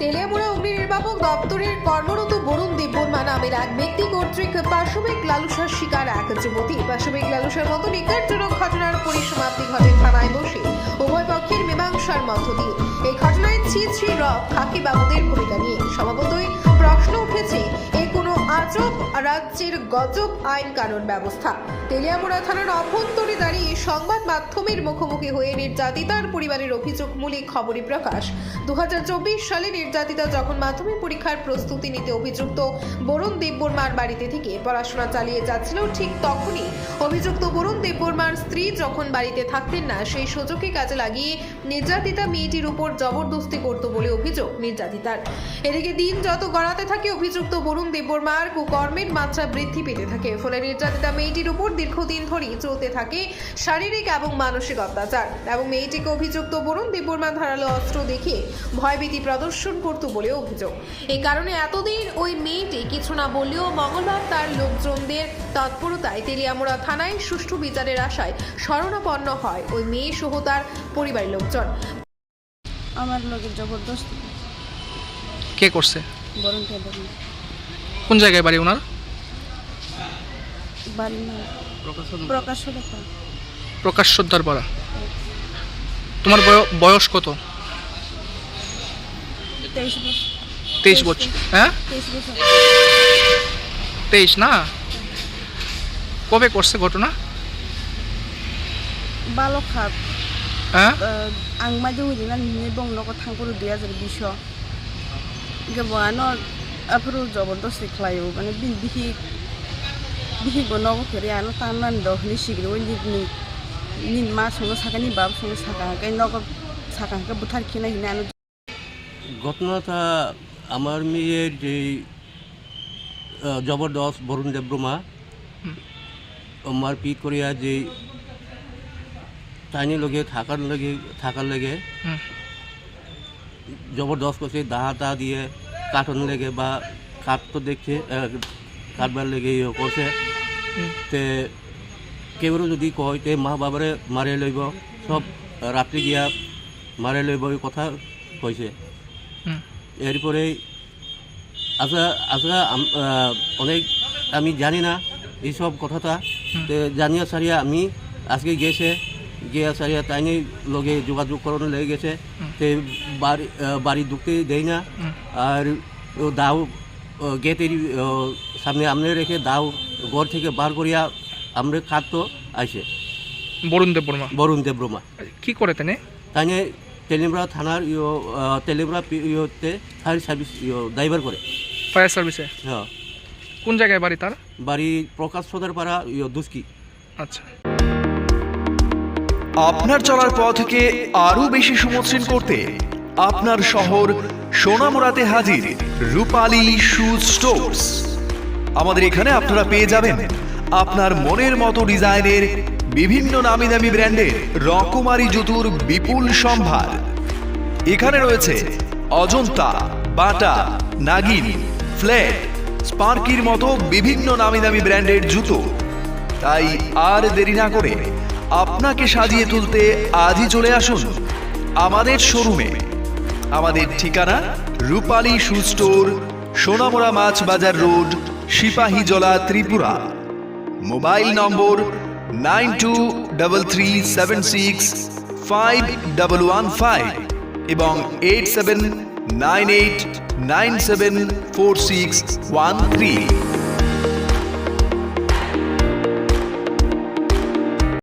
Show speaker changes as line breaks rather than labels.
তেলিয়ামুড়া অগ্নি নির্বাপক দপ্তরের কর্মরত বরুণ দেববর্মা নামের এক ব্যক্তি কর্তৃক পাশবিক লালসার শিকার এক যুবতী। পাশবিক লালসার মতো নিকারজনক ঘটনার পরিসমাপ্তি ঘটে থানায় বসে। উভয় পক্ষের মীমাংসার মধ্য দিয়ে। এই ঘটনায় ছি ছি রব, খাকি বাবুদের ভূমিকা নিয়ে। স্বভাবতই প্রশ্ন উঠেছে আজব রাজ্যের গজব আইন কানুন ব্যবস্থা। তেলিয়ামুড়া থানার অভ্যন্তরে দাঁড়িয়ে সংবাদ মাধ্যমের মুখোমুখি হয়ে নির্যাতিতার পরিবারের অভিযোগ মূলে খবরই প্রকাশ। দু হাজার চব্বিশ সালে নির্যাতিতা যখন মাধ্যমিক পরীক্ষার প্রস্তুতি নিতে অভিযুক্ত বরুণ দেববর্মার বাড়িতে থেকে পড়াশোনা চালিয়ে যাচ্ছিল, ঠিক তখনই অভিযুক্ত বরুণ দেববর্মার স্ত্রী যখন বাড়িতে থাকতেন না, সেই সুযোগকে কাজে লাগিয়ে নির্যাতিতা মেয়েটির উপর জবরদস্তি করত বলে অভিযোগ নির্যাতিতার। এদিকে দিন যত গড়াতে থাকে, অভিযুক্ত বরুণ দেববর্মার কুকর্মের মাত্রা বৃদ্ধি পেতে থাকে। ফলে নির্যাতিতা মেয়েটির উপর দীর্ঘদিন ধরেই চলতে থাকে শারীরিক এবং মানসিক অত্যাচার। এবং মেয়েটিকে অভিযুক্ত বরুণ দেববর্মা ধারালো অস্ত্র দেখিয়ে ভয়ভীতি প্রদর্শন করত বলে অভিযোগ। এই কারণে এতদিন ওই মেয়েটি কিছু না বললেও মঙ্গলবার তার লোকজনদের তৎপরতায় তেলিয়ামুড়া থানায় সুষ্ঠু বিচারের আশায় শরণাপন্ন হয় ওই মেয়ে সহ তার পরিবারের লোকজন।
আমার লোকের জবরদস্ত।
কে করছে?
বরণ টেবল
কোন জায়গায় বাড়ি ওনার?
বাড়ি না প্রকাশ্য দেখা
প্রকাশ সর্দার পাড়া। তোমার বয়- বয়স কত?
তেইশ বছর।
হ্যাঁ?
তেইশ
না? কবে করছে ঘটনা?
বালক খাত
হ্যাঁ
आं मादि उदिना नुनि बं न'खौ थांफोर दुइ हाजार बिस गोबाङानो आफोरो जबरदस्ति खालायो माने बिन बिहि बिहिबो न'खौ फेरियानो ताननानै दहनि सिग्रो लिगनि निन मा सङो साकानि बाब सङो साकाहाकै न'खौ साकाहाकै बुथार खिना हिनानो
ঘটনাটা আমার মেয়ের যে আহ, জবরদস্ত বরুণ দেবব্রমা মারপিট করিয়া যে তাইনি লগে থাকার লগে থাকার লেগে জবরদস্ত করছে দাহা তা দিয়ে কাটন লেগে বা কাট তো দেখছে কাটবার লেগে ইয়ে করছে তে কেউ যদি কয় তে মা বাবারে মারে লইব সব রাত্রি গিয়া মারে লইব এই কথা কইছে। এরপরে আচ্ছা আচ্ছা অনেক আমি জানি না এইসব কথাটা। তো জানিয়া সারিয়া আমি আজকে গেছে। গিয়া সারিয়া তাইনি লগে যোগাযোগ করানো লেগে গেছে। তে বাড়ি বাড়ি ঢুকতে দেয় না। আর দাও গেটের সামনে আমনে রেখে দাও ঘর থেকে বার করিয়া আমরা খাদ্য আইসে
বরুণ দেব বর্মা।
বরুণ দেবব্রমা
কি করে তেনে
তাইনে তেলিমরা থানার ইয়ো তেলিমরা ইয়োতে ফায়ার সার্ভিস ইয়ো ড্রাইভার করে।
ফায়ার সার্ভিসে?
হ্যাঁ।
কোন জায়গায় বাড়ি তার?
বাড়ি প্রকাশ সদর পাড়া ইয়ো দুস্কি।
আচ্ছা।
আপনার চলার পথকে আরও বেশি সুমসৃণ করতে আপনার শহর সোনামুড়াতে হাজির রূপালী শু স্টোর্স। আমাদের এখানে আপনারা পেয়ে যাবেন আপনার মনের মতো ডিজাইনের বিভিন্ন নামি দামি ব্র্যান্ডের রকমারি জুতুর বিপুল সম্ভার। এখানে রয়েছে অজন্তা, বাটা, নাগিন, ফ্ল্যাট, স্পার্কির মতো বিভিন্ন নামি দামি ব্র্যান্ডের জুতো। তাই আর দেরি না করে আপনাকে সাজিয়ে তুলতে আজই চলে আসুন আমাদের শোরুমে। আমাদের ঠিকানা রূপালী শু স্টোর সোনামোড়া মাছ বাজার road Sepahijala Tripura. Mobile number nine two double three seven six five double one five এবং eight seven nine eight nine seven four six one three.